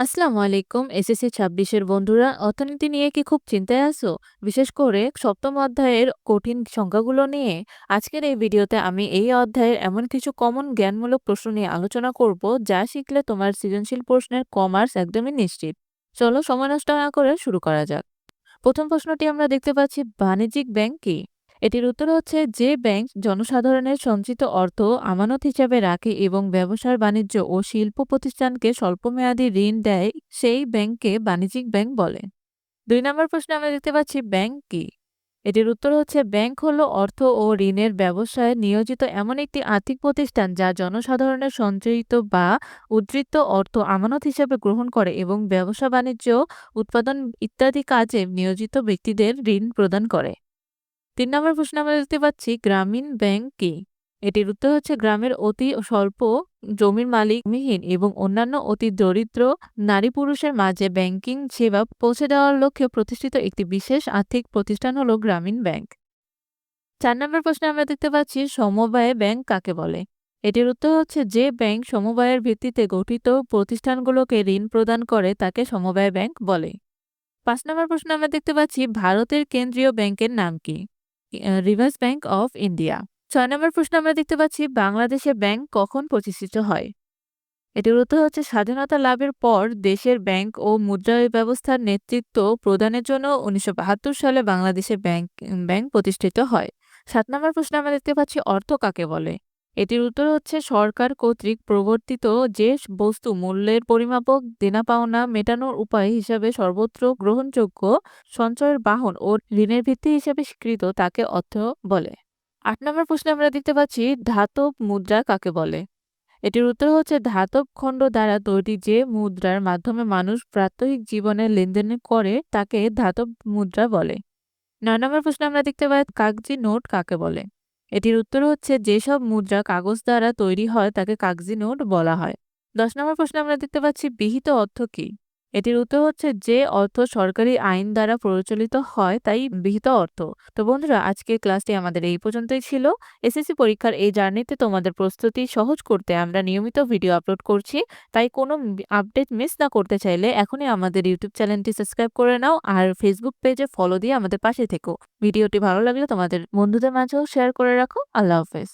আসসালামু আলাইকুম এসএসসি ছাব্বিশের বন্ধুরা, অর্থনীতি নিয়ে কি খুব চিন্তায় আছো? বিশেষ করে সপ্তম অধ্যায়ের কঠিন সংখ্যাগুলো নিয়ে। আজকের এই ভিডিওতে আমি এই অধ্যায়ের এমন কিছু কমন জ্ঞানমূলক প্রশ্ন নিয়ে আলোচনা করব, যা শিখলে তোমার সৃজনশীল প্রশ্নের কমার্স একদমই নিশ্চিত। চলো সময় নষ্ট না করে শুরু করা যাক। প্রথম প্রশ্নটি আমরা দেখতে পাচ্ছি, বাণিজ্যিক ব্যাংক কি? এটির উত্তর হচ্ছে যে ব্যাংক জনসাধারণের সঞ্চিত অর্থ আমানত হিসাবে রাখে এবং ব্যবসার বাণিজ্য ও শিল্প প্রতিষ্ঠানকে স্বল্পমেয়াদী ঋণ দেয়, সেই ব্যাংককে বাণিজ্যিক ব্যাংক বলে। দুই নম্বর প্রশ্নে আমরা দেখতে পাচ্ছি ব্যাংক কি? এটির উত্তর হচ্ছে ব্যাংক হলো অর্থ ও ঋণের ব্যবসায় নিয়োজিত এমন একটি আর্থিক প্রতিষ্ঠান যা জনসাধারণের সঞ্চয়িত বা উদ্ধৃত অর্থ আমানত হিসেবে গ্রহণ করে এবং ব্যবসা, বাণিজ্য, উৎপাদন ইত্যাদি কাজে নিয়োজিত ব্যক্তিদের ঋণ প্রদান করে। তিন নম্বর প্রশ্ন আমরা দেখতে পাচ্ছি, গ্রামীণ ব্যাংক কি? এটির উত্তর হচ্ছে গ্রামের অতি স্বল্প জমির মালিকবিহীন এবং অন্যান্য অতি দরিদ্র নারী পুরুষের মাঝে ব্যাংকিং সেবা পৌঁছে দেওয়ার লক্ষ্যে প্রতিষ্ঠিত একটি বিশেষ আর্থিক প্রতিষ্ঠান হলো গ্রামীণ ব্যাংক। চার নম্বর প্রশ্নে আমরা দেখতে পাচ্ছি, সমবায় ব্যাংক কাকে বলে? এটির উত্তর হচ্ছে যে ব্যাংক সমবায়ের ভিত্তিতে গঠিত প্রতিষ্ঠানগুলোকে ঋণ প্রদান করে তাকে সমবায় ব্যাংক বলে। পাঁচ নম্বর প্রশ্ন আমরা দেখতে পাচ্ছি, ভারতের কেন্দ্রীয় ব্যাংকের নাম কি? Reserve bank of India. ছয় নম্বর প্রশ্ন আমরা দেখতে পাচ্ছি, বাংলাদেশে ব্যাংক কখন প্রতিষ্ঠিত হয়? এটির উত্তর হচ্ছে, স্বাধীনতা লাভের পর দেশের ব্যাংক ও মুদ্রা ব্যবস্থার নেতৃত্ব প্রদানের জন্য উনিশশো বাহাত্তর সালে বাংলাদেশে ব্যাংক ব্যাংক প্রতিষ্ঠিত হয়। সাত নম্বর প্রশ্ন আমরা দেখতে পাচ্ছি, অর্থ কাকে বলে? এটির উত্তর হচ্ছে সরকার কর্তৃক প্রবর্তিত যে বস্তু মূল্যের পরিমাপক দেনা পাওনা মেটানোর উপায় হিসাবে সর্বত্র গ্রহণযোগ্য সঞ্চয়ের বাহন ও ঋণের ভিত্তি হিসেবে স্বীকৃত তাকে অর্থ বলে। আট নম্বর প্রশ্নে আমরা দেখতে পাচ্ছি ধাতব মুদ্রা কাকে বলে? এটির উত্তর হচ্ছে ধাতব খণ্ড দ্বারা তৈরি যে মুদ্রার মাধ্যমে মানুষ প্রাত্যহিক জীবনে লেনদেন করে তাকে ধাতব মুদ্রা বলে। নয় নম্বর প্রশ্নে আমরা দেখতে পাই কাগজি নোট কাকে বলে? এটির উত্তর হচ্ছে যেসব মুদ্রা কাগজ দ্বারা তৈরি হয় তাকে কাগজি নোট বলা হয়। দশ নম্বর প্রশ্নে আমরা দেখতে পাচ্ছি, বিহিত অর্থ কি? এটির উত্তর হচ্ছে যে অর্থ সরকারি আইন দ্বারা প্রচলিত হয়, তাই বিহিত অর্থ। তো বন্ধুরা, আজকের ক্লাসটি আমাদের এই পর্যন্তই ছিল। এসএসসি পরীক্ষার এই জার্নিতে তোমাদের প্রস্তুতি সহজ করতে আমরা নিয়মিত ভিডিও আপলোড করছি, তাই কোনো আপডেট মিস না করতে চাইলে এখনই আমাদের ইউটিউব চ্যানেলটি সাবস্ক্রাইব করে নাও আর ফেসবুক পেজে ফলো দিয়ে আমাদের পাশে থেকো। ভিডিওটি ভালো লাগলে তোমাদের বন্ধুদের মাঝেও শেয়ার করে রাখো। আল্লাহ হাফেজ।